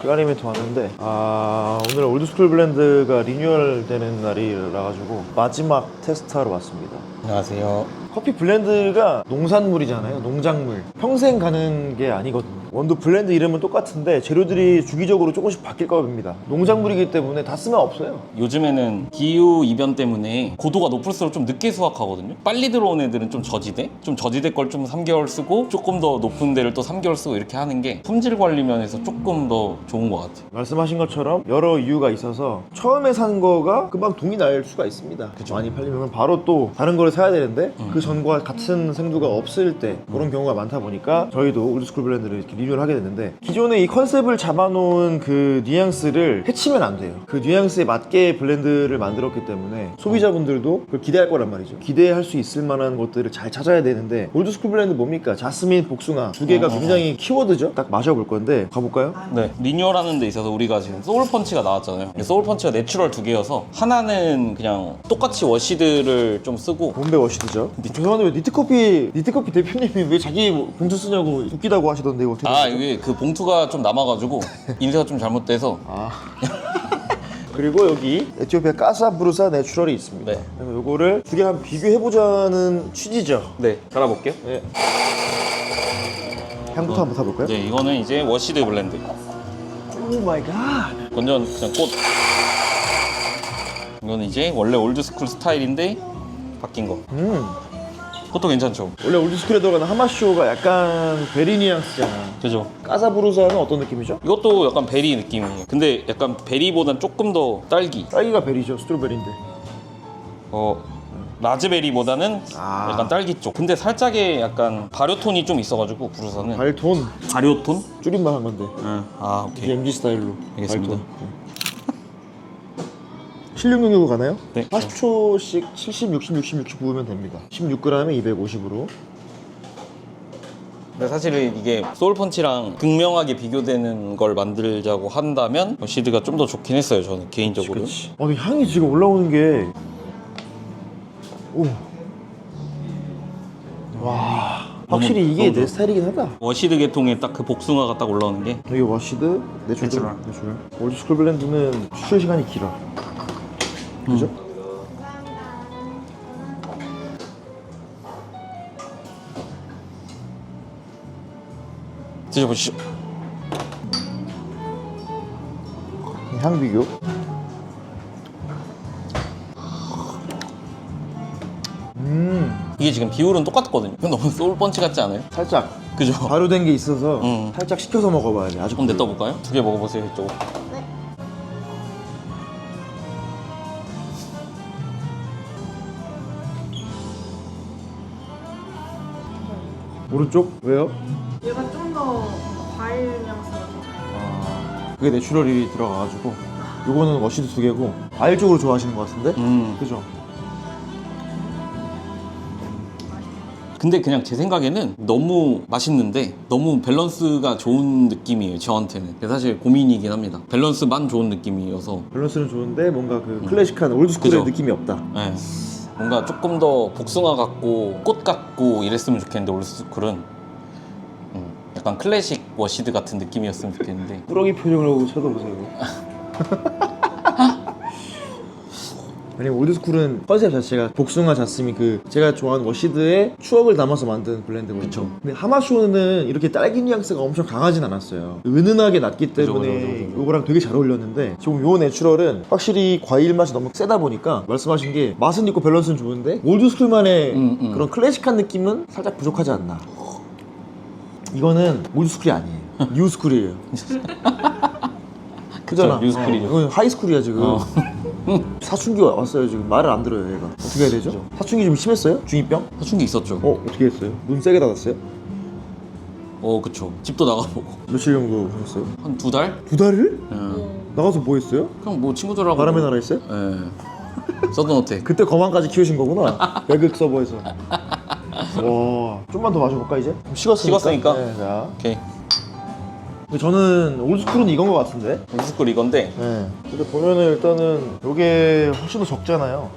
그아리멘트 왔는데 아 오늘 올드스쿨 블렌드가 리뉴얼 되는 날이라 가지고 마지막 테스트하러 왔습니다. 안녕하세요. 커피 블렌드가 농산물이잖아요. 농작물. 평생 가는 게 아니거든요 원두 블렌드 이름은 똑같은데 재료들이 주기적으로 조금씩 바뀔 겁니다 농작물이기 때문에 다 쓰면 없어요 요즘에는 기후 이변 때문에 고도가 높을수록 좀 늦게 수확하거든요. 빨리 들어온 애들은 좀 저지대, 좀 저지대 걸 좀 3개월 쓰고 조금 더 높은 데를 또 3개월 쓰고 이렇게 하는 게 품질 관리 면에서 조금 더 좋은 것 같아요. 말씀하신 것처럼 여러 이유가 있어서 처음에 산 거가 금방 동이 날 수가 있습니다. 많이 팔리면 바로 또 다른 거를 사야 되는데 그 전과 같은 생두가 없을 때 그런 경우가 많다 보니까 저희도 올드스쿨 블렌드를 이렇게 리뉴얼 하게 됐는데 기존에 이 컨셉을 잡아놓은 그 뉘앙스를 해치면 안 돼요. 그 뉘앙스에 맞게 블렌드를 만들었기 때문에 소비자분들도 그걸 기대할 거란 말이죠. 기대할 수 있을 만한 것들을 잘 찾아야 되는데 올드스쿨 블렌드 뭡니까? 자스민, 복숭아 두 개가 굉장히 키워드죠. 딱 마셔볼 건데 가볼까요? 네, 리뉴얼하는 데 있어서 우리가 지금 소울펀치가 나왔잖아요. 소울펀치가 내추럴 두 개여서 하나는 그냥 똑같이 워시드를 좀 쓰고 본배 워시드죠. 죄송한데 왜 니트커피 니트커피 대표님이 왜 자기 봉투 쓰냐고 웃기다고 하시던데 이거 어떻게 아 됐어요? 이게 그 봉투가 좀 남아가지고 인쇄가 좀 잘못돼서 아. 그리고 여기 에티오피아 까사브루사 내추럴이 있습니다. 네. 그래서 요거를 두 개 한번 비교해 보자는 취지죠. 네 갈아볼게요. 네. 향부터 한번 타볼까요? 네 이거는 이제 워시드 블렌드. 오 마이 갓. 완전 그냥 꽃. 이거는 이제 원래 올드스쿨 스타일인데 바뀐 거. 음. 그것도 괜찮죠? 원래 올드스쿨에 들어가는 하마쇼가 약간 베리 뉘앙스잖아. 그죠? 까사브루사는 어떤 느낌이죠? 이것도 약간 베리 느낌이에요. 근데 약간 베리보단 조금 더 딸기. 딸기가 베리죠. 스트로베리인데. 어 라즈베리보다는 아. 약간 딸기 쪽. 근데 살짝의 약간 발효톤이 좀 있어가지고 부르사는 발톤 발효톤? 줄임말 한 건데. 응. 아 오케이. MG 스타일로. 알겠습니다. 발톤. 네. 실력 능력으로 가나요? 네. 40초씩 70, 60, 60, 60 부으면 됩니다. 16g에 250으로. 근데 사실은 이게 소울펀치랑 극명하게 비교되는 걸 만들자고 한다면 시드가 좀 더 좋긴 했어요 저는 개인적으로. 그렇지. 아, 근데 향이 지금 올라오는 게. 오. 와. 확실히 너무- 이게 너무 내 좋아. 스타일이긴 하다. 워시드 계통에 딱 그 복숭아가 딱 올라오는 게 여기 워시드, 내추럴. 내추럴. 내추럴. 올드 스쿨 블렌드는 추출 시간이 길어. 그죠? 드셔보시죠. 향 비교. 음, 이게 지금 비율은 똑같거든요. 너무 소울펀치 같지 않아요? 살짝 그죠? 발효된 게 있어서 음. 살짝 식혀서 먹어봐야 돼. 아주 그럼 냅둬볼까요? 두 개 먹어보세요 이쪽. 오른쪽 왜요? 얘가 좀 더 과일 더 아, 그게 내추럴이 들어가가지고 요거는 워시드 두 개고 과일 쪽으로 좋아하시는 것 같은데? 음. 그죠? 근데 그냥 제 생각에는 너무 맛있는데 너무 밸런스가 좋은 느낌이에요 저한테는 사실 고민이긴 합니다 밸런스만 좋은 느낌이어서 밸런스는 좋은데 뭔가 그 클래식한 올드스쿨의 그죠. 느낌이 없다. 네. 뭔가 조금 더 복숭아 같고 꽃 같고 이랬으면 좋겠는데 올스쿨은 음, 약간 클래식 워시드 같은 느낌이었으면 좋겠는데 꾸러기 표정을 하고 쳐다보세요. 아니 올드스쿨은 컨셉 자체가 복숭아 자스민 그 제가 좋아하는 워시드의 추억을 담아서 만든 블렌드거든요. 그쵸. 근데 하마쇼는 이렇게 딸기 뉘앙스가 엄청 강하진 않았어요. 은은하게 났기 때문에 그죠, 그죠, 그죠. 요거랑 되게 잘 어울렸는데 지금 요 내추럴은 확실히 과일 맛이 너무 세다 보니까 말씀하신 게 맛은 있고 밸런스는 좋은데 올드스쿨만의 음, 음. 그런 클래식한 느낌은 살짝 부족하지 않나. 이거는 올드스쿨이 아니에요. 뉴스쿨이에요. 그잖아. 뉴스쿨이죠. 어, 하이스쿨이야 지금. 어. 사춘기 왔어요 지금 말을 안 들어요 얘가. 어떻게 해야 되죠? 사춘기 좀 심했어요? 중2병? 사춘기 있었죠 어 어떻게 했어요? 눈 세게 닫았어요? 어 그쵸 집도 나가보고 며칠 정도 하셨어요? 한 두 달? 두 달을? 예. 나가서 뭐 했어요? 그냥 뭐 친구들하고 바람의 나라 했어요? 예 서든 어택 그때 거만까지 키우신 거구나. 배극 서버에서. 와, 좀만 더 마셔볼까 이제? 좀 식었으니까. 식었으니까. 네, 자. 오케이 근데 저는 올드스쿨은 이건 것 같은데. 올스쿨 이건데 네. 근데 보면은 일단은 이게 훨씬 더 적잖아요.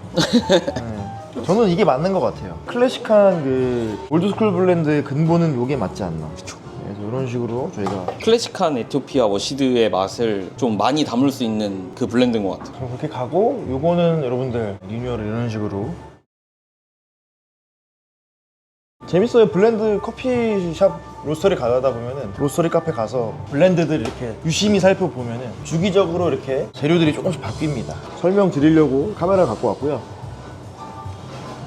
네. 저는 이게 맞는 것 같아요. 클래식한 그 올드스쿨 블렌드의 근본은 이게 맞지 않나. 그쵸. 그래서 이런 식으로 저희가 클래식한 에티오피아 워시드의 맛을 좀 많이 담을 수 있는 그 블렌드인 것 같아요. 그럼 그렇게 가고 요거는 여러분들 리뉴얼을 이런 식으로 재밌어요 블렌드 커피샵 로스터리 가다 보면은 로스터리 카페 가서 블렌드들 이렇게 유심히 살펴보면은 주기적으로 이렇게 재료들이 조금씩 바뀝니다. 설명 드리려고 카메라 갖고 왔고요.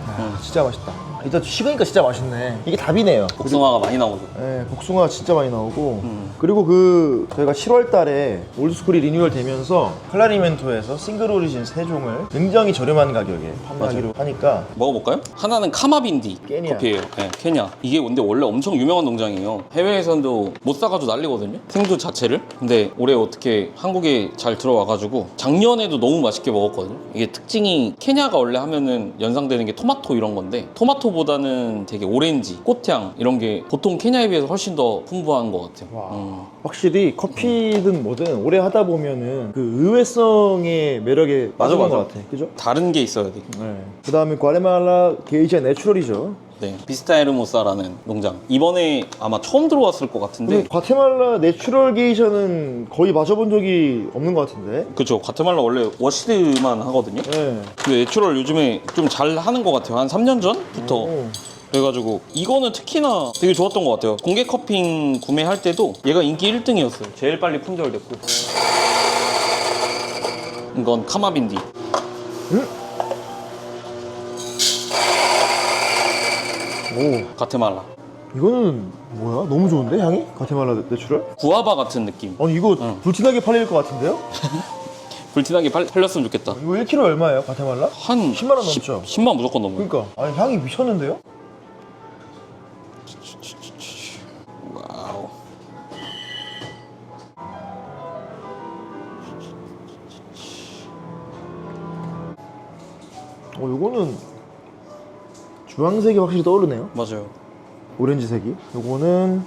아, 진짜 맛있다 일단 식으니까 진짜 맛있네 이게 답이네요 복숭아가 많이 나오죠. 네, 복숭아 진짜 많이 나오고 음. 그리고 그 저희가 7월 달에 올드스쿨이 리뉴얼 되면서 클라리멘토에서 싱글 오리진 3종을 굉장히 저렴한 가격에 판매하기로 하니까 먹어볼까요? 하나는 카마빈디 케냐. 커피예요. 네, 케냐. 이게 근데 원래 엄청 유명한 농장이에요. 해외에서도 못 사가지고 난리거든요. 생두 자체를. 근데 올해 어떻게 한국에 잘 들어와가지고 작년에도 너무 맛있게 먹었거든요. 이게 특징이 케냐가 원래 하면은 연상되는 게 토마토 이런 건데 토마토 보다는 되게 오렌지, 꽃향 이런 게 보통 케냐에 비해서 훨씬 더 풍부한 것 같아요. 와. 음. 확실히 커피든 뭐든 오래 하다 보면은 그 의외성의 매력에 맞아, 빠지는 맞아. 것 같아 그죠? 다른 게 있어야 돼. 네. 그 다음에 과레말라 게이지아 내추럴이죠 네, 비스타에르모사라는 농장. 이번에 아마 처음 들어왔을 것 같은데. 과테말라 내추럴 게이샤는 거의 마셔본 적이 없는 것 같은데? 그쵸 과테말라 원래 워시드만 하거든요. 네. 근데 내추럴 요즘에 좀 잘 하는 것 같아요. 한 3년 전부터. 오. 그래가지고 이거는 특히나 되게 좋았던 것 같아요. 공개 커핑 구매할 때도 얘가 인기 1등이었어요. 제일 빨리 품절됐고. 이건 카마빈디 오. 가테말라 이거는 뭐야? 너무 좋은데 향이? 과테말라 내추럴? 구아바 같은 느낌 아니 이거 응. 불티나게 팔릴 것 같은데요? 불티나게 팔, 팔렸으면 좋겠다 이거 1kg 얼마예요, 과테말라? 한 10만 원 넘죠? 10, 만 무조건 넘어요 그러니까 아니 향이 미쳤는데요? 와우 어 요거는 주황색이 확실히 떠오르네요. 맞아요 오렌지색이. 요거는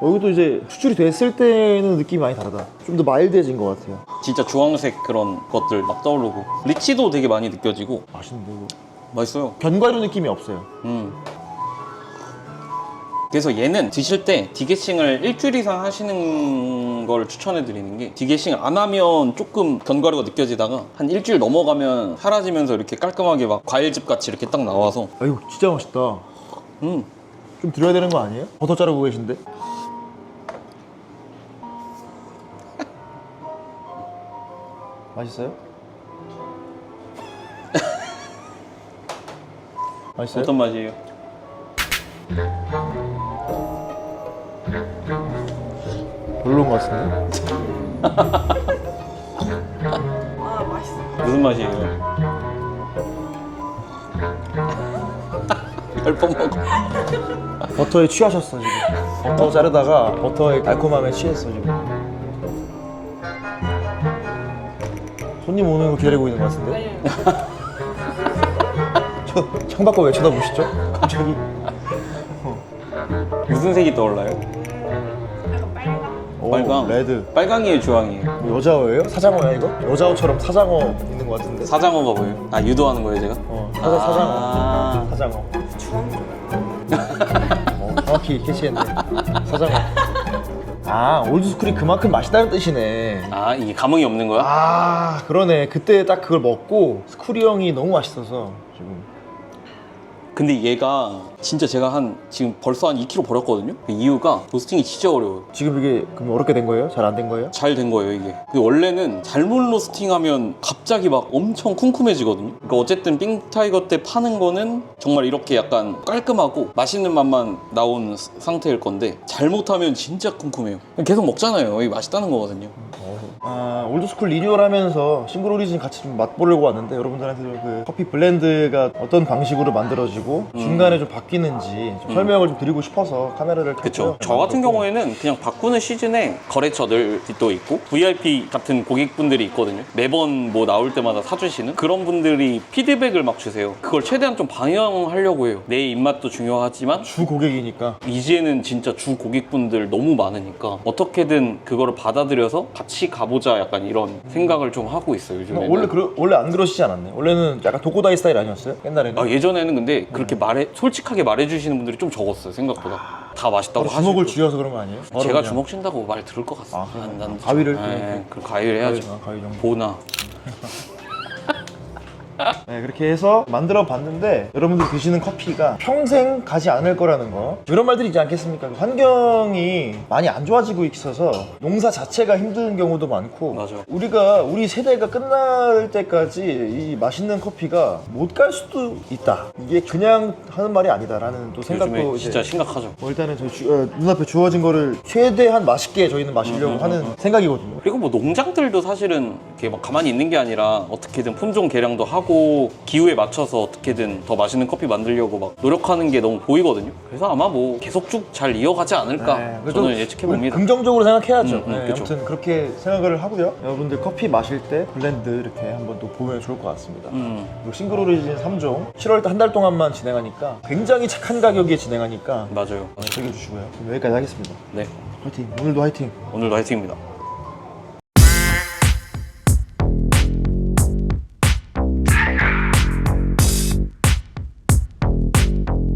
어, 이것도 이제 추출이 됐을 때는 느낌이 많이 다르다. 좀 더 마일드해진 것 같아요. 진짜 주황색 그런 것들 막 떠오르고 리치도 되게 많이 느껴지고 맛있는데 이거. 맛있어요 견과류 느낌이 없어요. 음. 그래서 얘는 드실 때 디게싱을 일주일 이상 하시는 걸 추천해 드리는 게 디게싱 안 하면 조금 견과류가 느껴지다가 한 일주일 넘어가면 사라지면서 이렇게 깔끔하게 막 과일즙 같이 이렇게 딱 나와서 아 이거 진짜 맛있다. 음 좀 드려야 되는 거 아니에요? 버터 자르고 계신데? 맛있어요? 맛있어요? 어떤 맛이에요? 별로인 것 같은데? 아 맛있어. 무슨 맛이에요? 별뻔 먹어 버터에 취하셨어 지금 버터 자르다가 버터의 달콤함에 취했어 지금 손님 오는 거 기다리고 있는 것 같은데? 네. 저 창밖을 왜 쳐다보시죠? 갑자기 무슨 색이 떠올라요? 빨강. 레드 빨강이에요 주황이에요 뭐 여자어예요? 사장어야 이거? 여자어처럼 사장어 있는 것 같은데? 사장어가 뭐예요? 아 유도하는 거예요 제가? 어 사자, 사장어 아. 사장어 주황 쪽. 어, 정확히 캐치했네 사장어 아 올드스쿨이 그만큼 맛있다는 뜻이네 아 이게 감흥이 없는 거야? 아 그러네 그때 딱 그걸 먹고 스쿨이 형이 너무 맛있어서 지금 근데 얘가 진짜 제가 한 지금 벌써 한 2kg 버렸거든요. 그 이유가 로스팅이 진짜 어려워요. 지금 이게 그럼 어렵게 된 거예요? 잘 안 된 거예요? 잘 된 거예요 이게. 그 원래는 잘못 로스팅하면 갑자기 막 엄청 쿰쿰해지거든요. 그러니까 어쨌든 冰타이거 때 파는 거는 정말 이렇게 약간 깔끔하고 맛있는 맛만 나온 스- 상태일 건데 잘못하면 진짜 쿰쿰해요. 계속 먹잖아요. 이게 맛있다는 거거든요. 아 올드스쿨 리뉴얼 하면서 싱글 오리진 같이 좀 맛보려고 왔는데 여러분들한테 좀그 커피 블렌드가 어떤 방식으로 만들어지고 중간에 좀 바뀌는 지 좀 설명을 좀 드리고 싶어서 카메라를 그렇죠. 저 같은 경우에는 그냥 바꾸는 시즌에 거래처들이 또 있고 VIP 같은 고객분들이 있거든요. 매번 뭐 나올 때마다 사주시는 그런 분들이 피드백을 막 주세요. 그걸 최대한 좀 반영하려고 해요. 내 입맛도 중요하지만 주 고객이니까 이제는 진짜 주 고객분들 너무 많으니까 어떻게든 그거를 받아들여서 같이 가보자 약간 이런 생각을 좀 하고 있어요 요즘에는. 원래 그러, 원래 안 그러시지 않았나요? 원래는 약간 도코다이 스타일 아니었어요? 옛날에는 아, 예전에는 근데 그렇게 말해 솔직하게 말해주시는 분들이 좀 적었어요 생각보다. 다 맛있다고 바로 주먹을 하시고 쥐어서 그런 거 아니에요? 바로 제가 그냥. 주먹 친다고 말 들을 것 같습니다. 아, 난, 난 가위를 네, 그 가위를 가위, 해야죠. 아, 가위 정도. 보나. 네, 그렇게 해서 만들어 봤는데 여러분들 드시는 커피가 평생 가지 않을 거라는 거 이런 말들이 있지 않겠습니까? 환경이 많이 안 좋아지고 있어서 농사 자체가 힘든 경우도 많고 맞아. 우리가 우리 세대가 끝날 때까지 이 맛있는 커피가 못 갈 수도 있다. 이게 그냥 하는 말이 아니다라는 또 생각도 요즘에 이제 진짜 심각하죠. 뭐 일단은 저희 주- 어, 눈앞에 주어진 거를 최대한 맛있게 저희는 마시려고 음, 하는 생각이거든요. 그리고 뭐 농장들도 사실은 이렇게 막 가만히 있는 게 아니라 어떻게든 품종 개량도 하고 기후에 맞춰서 어떻게든 더 맛있는 커피 만들려고 막 노력하는 게 너무 보이거든요. 그래서 아마 뭐 계속 쭉 잘 이어가지 않을까 네, 저는 좀 예측해 봅니다. 긍정적으로 생각해야죠. 음, 음, 네, 그쵸. 아무튼 그렇게 생각을 하고요. 여러분들 커피 마실 때 블렌드 이렇게 한번 또 보면 좋을 것 같습니다. 음, 그리고 싱글 오리진 3종 7월 한 달 동안만 진행하니까 굉장히 착한 가격에 진행하니까 맞아요. 즐겨주시고요. 그럼 여기까지 하겠습니다. 네, 화이팅! 오늘도 화이팅! 오늘도 화이팅입니다.